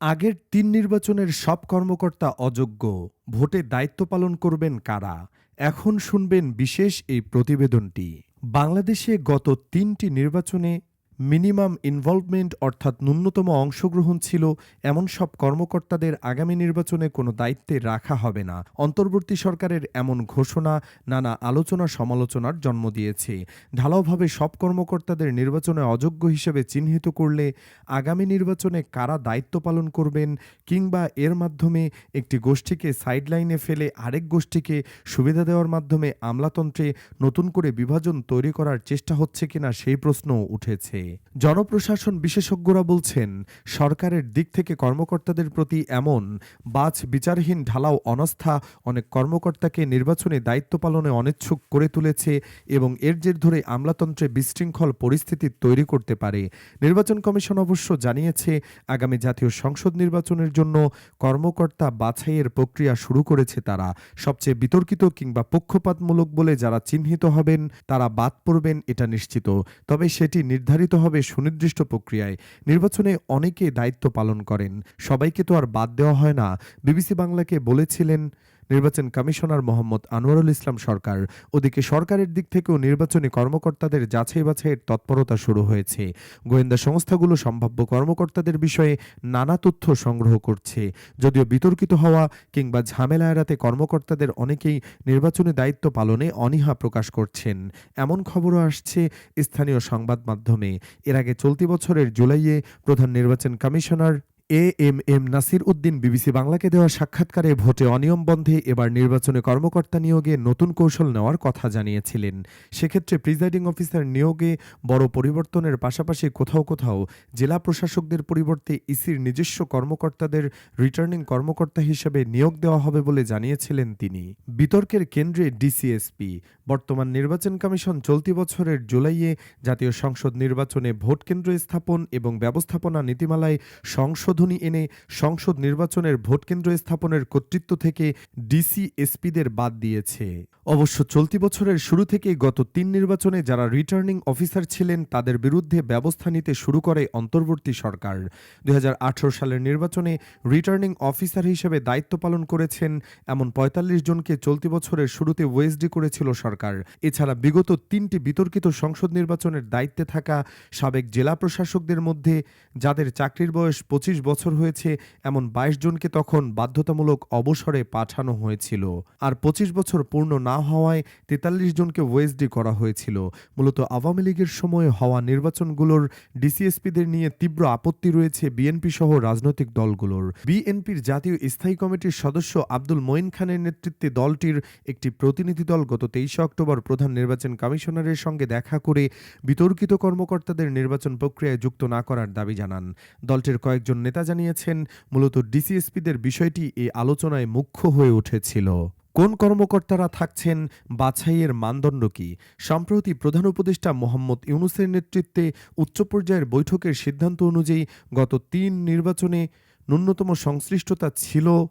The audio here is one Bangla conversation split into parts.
আগের তিন নির্বাচনের সব কর্মকর্তা অযোগ্য। ভোটে দায়িত্ব পালন করবেন কারা? এখন শুনবেন বিশেষ এই প্রতিবেদনটি। বাংলাদেশে গত তিনটি নির্বাচনে মিনিমাম ইনভলভমেন্ট অর্থাৎ ন্যূনতম অংশগ্রহণ ছিল, এমন সব কর্মকর্তাদের আগামী নির্বাচনে কোনো দায়িত্বে রাখা হবে না। অন্তর্বর্তী সরকারের এমন ঘোষণা, নানা আলোচনা সমালোচনার জন্ম দিয়েছে। ঢালাওভাবে সব কর্মকর্তাদের নির্বাচনে অযোগ্য হিসেবে চিহ্নিত করলে আগামী নির্বাচনে কারা দায়িত্ব পালন করবেন কিংবা এর মাধ্যমে একটি গোষ্ঠীকে সাইডলাইনে ফেলে আরেক গোষ্ঠীকে সুবিধা দেওয়ার মাধ্যমে আমলাতন্ত্রে নতুন করে বিভাজন তৈরি করার চেষ্টা হচ্ছে কিনা সেই প্রশ্নও উঠেছে। জনপ্রশাসন বিশেষজ্ঞরা বলছেন, সরকারের দিক থেকে কর্মকর্তাদের প্রতি এমন বাছ বিচারহীন ঢালাও অনাস্থা অনেক কর্মকর্তাকে নির্বাচনে দায়িত্ব পালনে অনিচ্ছুক করে তুলেছে এবং এর জের ধরে আমলাতন্ত্রে বিশৃঙ্খল পরিস্থিতি তৈরি করতে পারে। নির্বাচন কমিশন অবশ্য জানিয়েছে, আগামী জাতীয় সংসদ নির্বাচনের জন্য কর্মকর্তা বাছাইয়ের প্রক্রিয়া শুরু করেছে তারা। সবচেয়ে বিতর্কিত কিংবা পক্ষপাতমূলক বলে যারা চিহ্নিত হবেন, তারা বাদ পড়বেন, এটা নিশ্চিত। তবে সেটি নির্ধারিত হবে সুনির্দিষ্ট প্রক্রিয়ায়। নির্বাচনে অনেকে দায়িত্ব পালন করেন। সবাইকে তো আর বাদ দেওয়া হয় না। বিবিসি বাংলাকে বলেছিলেন নির্বাচন কমিশনার মোহাম্মদ আনোয়ারুল ইসলাম সরকার। ওদিকে সরকারের দিক থেকেও নির্বাচনী কর্মকর্তাদের যাচাই বাছাইয়ের তৎপরতা শুরু হয়েছে। গোয়েন্দা সংস্থাগুলো সম্ভাব্য কর্মকর্তাদের বিষয়ে নানা তথ্য সংগ্রহ করছে। যদিও বিতর্কিত হওয়া কিংবা ঝামেলা এড়াতে কর্মকর্তাদের অনেকেই নির্বাচনী দায়িত্ব পালনে অনীহা প্রকাশ করছেন। এমন খবরও আসছে স্থানীয় সংবাদ মাধ্যমে। এর আগে চলতি বছরের জুলাইয়ে প্রধান নির্বাচন commissioner A M M Nasir Uddin, BBC বাংলাকে দেওয়া সাক্ষাৎকারে ভোটে অনিয়ম বন্ধে এবার নির্বাচনে কর্মকর্তা নিয়োগে নতুন কৌশল নেওয়ার কথা জানিয়েছিলেন। সেক্ষেত্রে প্রিজাইডিং অফিসার নিয়োগে বড় পরিবর্তনের পাশাপাশি কোথাও কোথাও জেলা প্রশাসকদের পরিবর্তে ইসির নিজস্ব কর্মকর্তাদের রিটার্নিং কর্মকর্তা হিসেবে নিয়োগ দেওয়া হবে বলে জানিয়েছিলেন তিনি। বিতর্কের কেন্দ্রে ডিসিএসপি। বর্তমান নির্বাচন কমিশন চলতি বছরের জুলাইয়ে জাতীয় সংসদ নির্বাচনে ভোট কেন্দ্র স্থাপন এবং ব্যবস্থাপনা নীতিমালায় সংশোধনী এনে সংসদ নির্বাচনের ভোটকেন্দ্র স্থাপনের কর্তৃত্ব থেকে ডিসিএসপিদের বাদ দিয়েছে। অবশ্য চলতি বছরের শুরু থেকে গত তিন নির্বাচনে যারা রিটার্নিং অফিসার ছিলেন, তাদের বিরুদ্ধে ব্যবস্থা নিতে শুরু করে অন্তর্বর্তী সরকার। দুই সালের নির্বাচনে রিটার্নিং অফিসার হিসেবে দায়িত্ব পালন করেছেন এমন পঁয়তাল্লিশ জনকে চলতি বছরের শুরুতে ওয়েসডি করেছিল সরকার। এছাড়া বিগত তিনটি বিতর্কিত সংসদ নির্বাচনের দায়িত্বে থাকা সাবেক জেলা প্রশাসকদের মধ্যে, যাদের চাকরির বয়স পঁচিশ বছর হয়েছে, এমন বাইশ জনকে তখন বাধ্যতামূলক অবসরে পাঠানো হয়েছিল। আর পঁচিশ বছর পূর্ণ না হওয়ায় তেতাল্লিশ জনকে ওয়েসডি করা হয়েছিল। মূলত আওয়ামী লীগের সময়ে হওয়া নির্বাচনগুলোর ডিসিএসপিদের নিয়ে তীব্র আপত্তি রয়েছে বিএনপি সহ রাজনৈতিক দলগুলোর। বিএনপির জাতীয় স্থায়ী কমিটির সদস্য আব্দুল মঈন খানের নেতৃত্বে দলটির একটি প্রতিনিধি দল গত তেইশে অক্টোবর প্রধান নির্বাচন কমিশনারের সঙ্গে দেখা করে বিতর্কিত কর্মকর্তাদের নির্বাচন প্রক্রিয়ায় যুক্ত না করার দাবি জানান। দলটির কয়েকজন নেতা জানিয়েছেন, মূলত ডিসিএসপিদের বিষয়টি এই আলোচনায় মুখ্য হয়ে উঠেছিল। কোন কর্মকর্তারা থাকছেন, বাছাইয়ের মানদণ্ড কি? সম্প্রতি প্রধান উপদেষ্টা মোহাম্মদ ইউনুসের নেতৃত্বে উচ্চ পর্যায়ের বৈঠকের সিদ্ধান্ত অনুযায়ী গত তিন নির্বাচনে ন্যূনতম সংশ্লিষ্টতা ছিল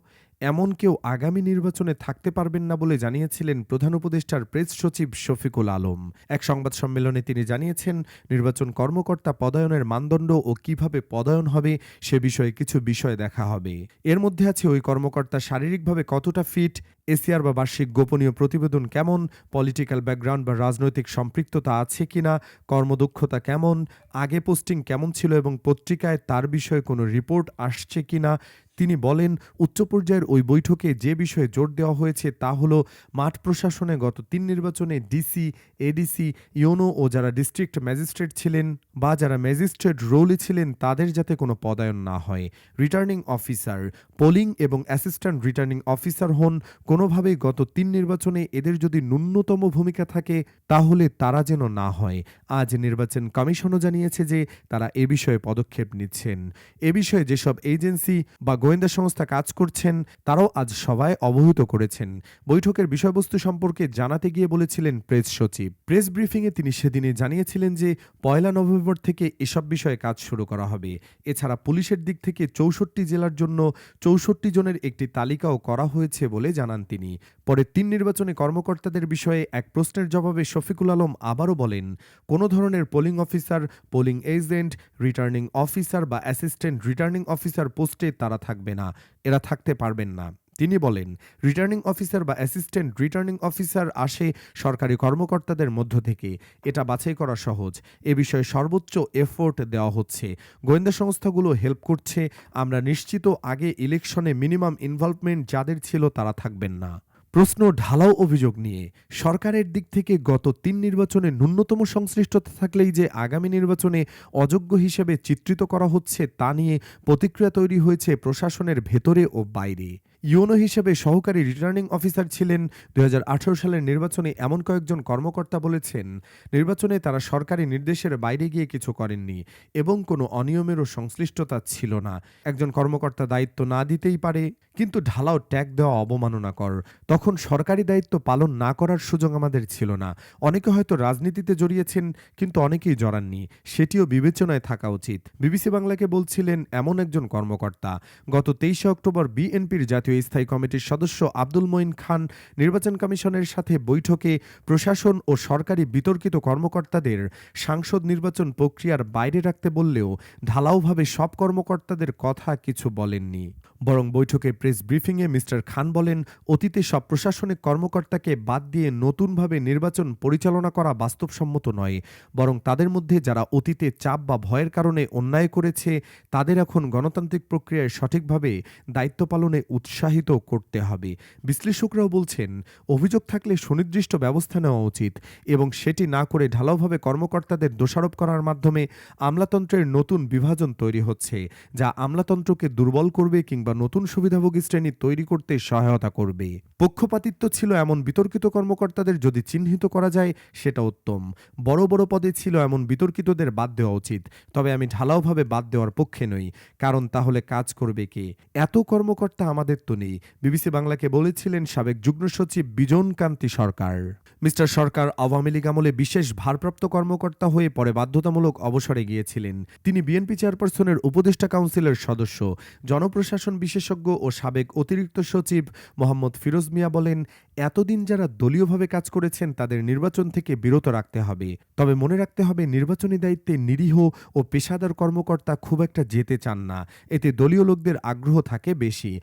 এমন কেউ আগামী নির্বাচনে থাকতে পারবেন না বলে জানিয়েছিলেন প্রধান উপদেষ্টার প্রেস সচিব শফিকুল আলম। এক সংবাদ সম্মেলনে তিনি জানিয়েছেন, নির্বাচন কর্মকর্তা পদায়নের মানদণ্ড ও কীভাবে পদায়ন হবে সে বিষয়ে কিছু বিষয় দেখা হবে। এর মধ্যে আছে ওই কর্মকর্তা শারীরিকভাবে কতটা ফিট এসিআর বা বার্ষিক গোপনীয় প্রতিবেদন কেমন পলিটিক্যাল ব্যাকগ্রাউন্ড বা রাজনৈতিক সম্পৃক্ততা আছে কিনা, কর্মদক্ষতা কেমন, আগে পোস্টিং কেমন ছিল এবং পত্রিকায় তার বিষয়ে কোনো রিপোর্ট আসছে কিনা তিনি বলেন, উচ্চ পর্যায়ের ওই বৈঠকে যে বিষয়ে জোর দেওয়া হয়েছে তা হল মাঠ প্রশাসনে গত তিন নির্বাচনে ডিসি এডিসি ইউনো ও যারা ডিস্ট্রিক্ট ম্যাজিস্ট্রেট ছিলেন বা যারা ম্যাজিস্ট্রেট রোলে ছিলেন তাদের যাতে কোনো পদায়ন না হয়। রিটার্নিং অফিসার, পোলিং এবং অ্যাসিস্ট্যান্ট রিটার্নিং অফিসার হন। কোনোভাবেই গত তিন নির্বাচনে এদের যদি ন্যূনতম ভূমিকা থাকে, তাহলে তারা যেন না হয়। আজ নির্বাচন কমিশনও জানিয়েছে যে তারা এ বিষয়ে পদক্ষেপ নিচ্ছেন। এ বিষয়ে যেসব এজেন্সি বা গোয়েন্দা সংস্থা কাজ করছেন, তারাও আজ সভায় অবহিত করেছেন। বৈঠকের বিষয়বস্তু সম্পর্কে জানাতে গিয়ে বলেছিলেন প্রেস সচিব। প্রেস ব্রিফিংয়ে তিনি সেদিনে জানিয়েছিলেন যে, পয়লা নভেম্বর থেকে এসব বিষয়ে কাজ শুরু করা হবে। এছাড়া পুলিশের দিক থেকে চৌষট্টি জেলার জন্য চৌষট্টি জনের একটি তালিকাও করা হয়েছে বলে জানান তিনি। পরে তিন নির্বাচনে কর্মকর্তাদের বিষয়ে এক প্রশ্নের জবাবে শফিকুল আলম আবারও বলেন, কোনো ধরনের polling officer, polling agent, returning officer বা অ্যাসিস্ট্যান্ট রিটার্নিং অফিসার পোস্টে তারা থাকবে। না, এরা থাকতে পারবেন না। তিনি বলেন, রিটার্নিং অফিসার বা অ্যাসিস্ট্যান্ট রিটার্নিং অফিসার আসে সরকারি কর্মকর্তাদের মধ্য থেকে। এটা বাছাই করা সহজ। এ বিষয়ে সর্বোচ্চ এফোর্ট দেওয়া হচ্ছে। গোয়েন্দা সংস্থাগুলো হেল্প করছে। আমরা নিশ্চিত আগে ইলেকশনে মিনিমাম ইনভলভমেন্ট যাদের ছিল তারা থাকবেন না। প্রশ্ন ঢালাও অভিযোগ নিয়ে সরকারের দিক থেকে গত তিন নির্বাচনে ন্যূনতম সংশ্লিষ্টতা থাকলেই যে আগামী নির্বাচনে অযোগ্য হিসেবে চিত্রিত করা হচ্ছে তা নিয়ে প্রতিক্রিয়া তৈরি হয়েছে প্রশাসনের ভেতরে ও বাইরে। ইউনো হিসেবে সহকারী রিটার্নিং অফিসার ছিলেন। দু হাজার আঠারো সালের নির্বাচনে এমন কয়েকজন কর্মকর্তা বলেছেন, নির্বাচনে তারা সরকারি নির্দেশের বাইরে গিয়ে কিছু করেননি এবং কোনো অনিয়মেরও সংশ্লিষ্টতা ছিল না। একজন কর্মকর্তা দায়িত্ব না দিতেই পারে, কিন্তু ঢালাও ট্যাগ দেওয়া অবমাননাকর। তখন সরকারি দায়িত্ব পালন না করার সুযোগ আমাদের ছিল না। অনেকে হয়তো রাজনীতিতে জড়িয়েছেন, কিন্তু অনেকেই জড়াননি। সেটিও বিবেচনায় থাকা উচিত। বিবিসি বাংলাকে বলছিলেন, এমন একজন কর্মকর্তা। গত তেইশে অক্টোবর বিএনপির জাতীয় স্থায়ী কমিটির সদস্য আব্দুল মঈন খান নির্বাচন কমিশনের সাথে বৈঠকে প্রশাসন ও সরকারি বিতর্কিত কর্মকর্তাদের সাংসদ নির্বাচন প্রক্রিয়ার বাইরে রাখতে বললেও ঢালাওভাবে সব কর্মকর্তাদের কথা কিছু বলেননি। বরং বৈঠকে প্রেস ব্রিফিংয়ে মিস্টার খান বলেন, অতীতে সব প্রশাসনিক কর্মকর্তাকে বাদ দিয়ে নতুনভাবে নির্বাচন পরিচালনা করা বাস্তবসম্মত নয়। বরং তাদের মধ্যে যারা অতীতে চাপ বা ভয়ের কারণে অন্যায় করেছে, তাদের এখন গণতান্ত্রিক প্রক্রিয়ায় সঠিকভাবে দায়িত্ব পালনে উৎসাহিত করতে হবে। বিশ্লেষকরাও বলছেন, অভিযোগ থাকলে সুনির্দিষ্ট ব্যবস্থা নেওয়া উচিত এবং সেটি না করে ঢালাওভাবে কর্মকর্তাদের দোষারোপ করার মাধ্যমে আমলাতন্ত্রের নতুন বিভাজন তৈরি হচ্ছে, যা আমলাতন্ত্রকে দুর্বল করবে কিংবা নতুন সুবিধাভোগী শ্রেণি তৈরি করতে সহায়তা করবে। পক্ষপাতিত্ব ছিল এমন বিতর্কিত কর্মকর্তাদের যদি চিহ্নিত করা যায়, সেটা উত্তম। বড় বড় পদে ছিল এমন বিতর্কিতদের বাদ দেওয়া উচিত, তবে আমি ঢালাওভাবে বাদ দেওয়ার পক্ষে নই, কারণ তাহলে কাজ করবে কে? এত কর্মকর্তা আমাদের তো নেই। বিবিসি বাংলাকে বলেছিলেন সাবেক যুগ্ম সচিব বিজন কান্তি সরকার। মিস্টার সরকার আওয়ামী লীগ আমলে বিশেষ ভারপ্রাপ্ত কর্মকর্তা হয়ে পরে বাধ্যতামূলক অবসরে গিয়েছিলেন। তিনি বিএনপি চেয়ারপারসনের উপদেষ্টা কাউন্সিলের সদস্য। জনপ্রশাসন বিশেষজ্ঞ ও সাবেক অতিরিক্ত সচিব মোহাম্মদ ফিরোজ মিয়া বলেন, এতদিন যারা দলীয়ভাবে কাজ করেছেন, তাদের নির্বাচন থেকে বিরত রাখতে হবে। তবে মনে রাখতে হবে, নির্বাচনী দায়িত্বে নিরীহ ও পেশাদার কর্মকর্তা খুব একটা যেতে চান না। এতে দলীয় লোকদের আগ্রহ থাকে বেশি।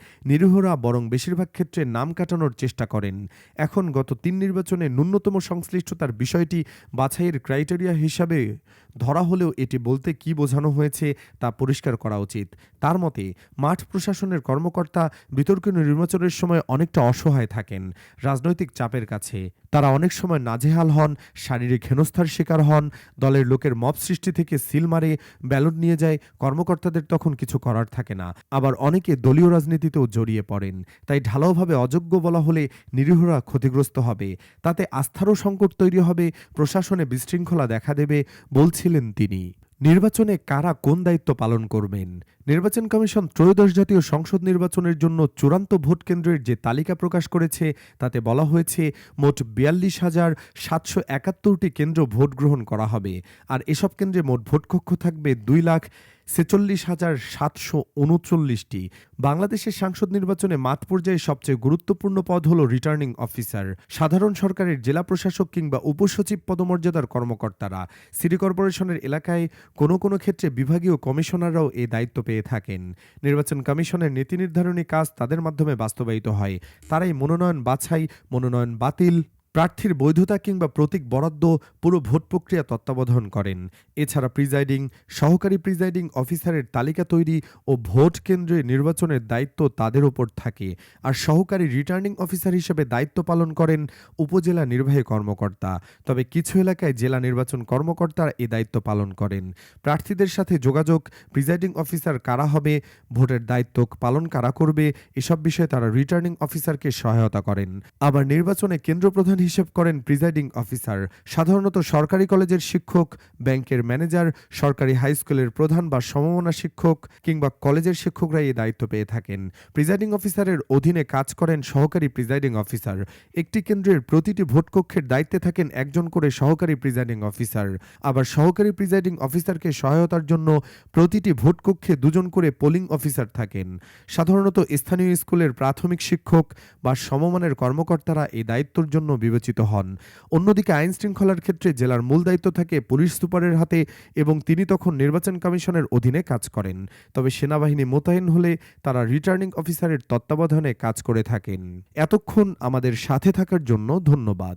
নিরীহরা বরং বেশিরভাগ ক্ষেত্রে নাম কাটানোর চেষ্টা করেন। এখন গত তিন নির্বাচনে ন্যূনতম সংশ্লিষ্টতার বিষয়টি বাছাইয়ের ক্রাইটেরিয়া হিসাবে ধরা হলেও এটি বলতে কি বোঝানো হয়েছে তা পরিষ্কার করা উচিত। তার মতে, মাঠ প্রশাসনের কর্মকর্তা বিতর্কিত নির্বাচনের সময় অনেকটা অসহায় থাকেন। রাজনৈতিক চাপের কাছে তারা অনেক সময় নাজেহাল হন, শারীরিক হেনস্থার শিকার হন, দলের লোকের মব সৃষ্টি থেকে সিল মারে, ব্যালট নিয়ে যায়, কর্মকর্তাদের তখন কিছু করার থাকে না। আবার অনেকে দলীয় রাজনীতিতেও জড়িয়ে পড়েন। তাই ঢালাওভাবে অযোগ্য বলা হলে নিরীহরা ক্ষতিগ্রস্ত হবে। তাতে আস্থারও সংকট তৈরি হবে, প্রশাসনে বিশৃঙ্খলা দেখা দেবে বলছিলেন তিনি। নির্বাচনে কারা কোন দায়িত্ব পালন করবেন? নির্বাচন কমিশন ত্রয়োদশ জাতীয় সংসদ নির্বাচনের জন্য চূড়ান্ত ভোট কেন্দ্রের যে তালিকা প্রকাশ করেছে, তাতে বলা হয়েছে মোট বিয়াল্লিশ হাজার সাতশো একাত্তরটি কেন্দ্র ভোট গ্রহণ করা হবে। আর এসব কেন্দ্রে মোট ভোটকক্ষ থাকবে দুই লাখ ছেচল্লিশ হাজার সাতশো উনচল্লিশটি। বাংলাদেশের সাংসদ নির্বাচনে মাঠ পর্যায়ে সবচেয়ে গুরুত্বপূর্ণ পদ হল রিটার্নিং অফিসার। সাধারণ সরকারের জেলা প্রশাসক কিংবা উপসচিব পদমর্যাদার কর্মকর্তারা। সিটি কর্পোরেশনের এলাকায় কোনো কোনো ক্ষেত্রে বিভাগীয় কমিশনাররাও এ দায়িত্ব পেয়ে থাকেন। নির্বাচন কমিশনের নীতি নির্ধারণী কাজ তাদের মাধ্যমে বাস্তবায়িত হয়। তারাই মনোনয়ন বাছাই, মনোনয়ন বাতিল প্রার্থীর বৈধতা কিংবা প্রতীক বরাদ্দ পুরো ভোট প্রক্রিয়া তত্ত্বাবধান করেন। এছাড়া প্রিজাইডিং, সহকারী প্রিজাইডিং অফিসারের তালিকা তৈরি ও ভোট কেন্দ্রে নির্বাচনের দায়িত্ব তাদের ওপর থাকে। আর সহকারী রিটার্নিং অফিসার হিসেবে দায়িত্ব পালন করেন উপজেলা নির্বাহী কর্মকর্তা। তবে কিছু এলাকায় জেলা নির্বাচন কর্মকর্তারা এ দায়িত্ব পালন করেন। প্রার্থীদের সাথে যোগাযোগ, প্রিজাইডিং অফিসার কারা হবে, ভোটের দায়িত্ব পালন কারা করবে, এসব বিষয়ে তারা রিটার্নিং অফিসারকে সহায়তা করেন। আবার নির্বাচনে কেন্দ্র প্রধান হিসেব করেন প্রিজাইডিং অফিসার। সাধারণত সরকারি কলেজের শিক্ষক, ব্যাংকের ম্যানেজার, সরকারি হাই স্কুলের প্রধান বা সমমনা শিক্ষক কিংবা কলেজের শিক্ষকরা এই দায়িত্ব পেয়ে থাকেন। প্রিজাইডিং অফিসারের অধীনে কাজ করেন সহকারী প্রিজাইডিং অফিসার। একটি কেন্দ্রের প্রতিটি ভোটকক্ষের দায়িত্বে থাকেন একজন করে সহকারী প্রিজাইডিং অফিসার। আবার সহকারী প্রিজাইডিং অফিসারকে সহায়তার জন্য প্রতিটি ভোটকক্ষে দুজন করে পোলিং অফিসার থাকেন। সাধারণত স্থানীয় স্কুলের প্রাথমিক শিক্ষক বা সমমানের কর্মকর্তারা এই দায়িত্বের জন্য বিবেচিত হন। অন্যদিকে আইন শৃঙ্খলার ক্ষেত্রে জেলার মূল দায়িত্ব থাকে পুলিশ সুপারের হাতে এবং তিনি তখন নির্বাচন কমিশনের অধীনে কাজ করেন। তবে সেনাবাহিনী মোতায়েন হলে তারা রিটার্নিং অফিসারের তত্ত্বাবধানে কাজ করে থাকেন। এতক্ষণ আমাদের সাথে থাকার জন্য ধন্যবাদ।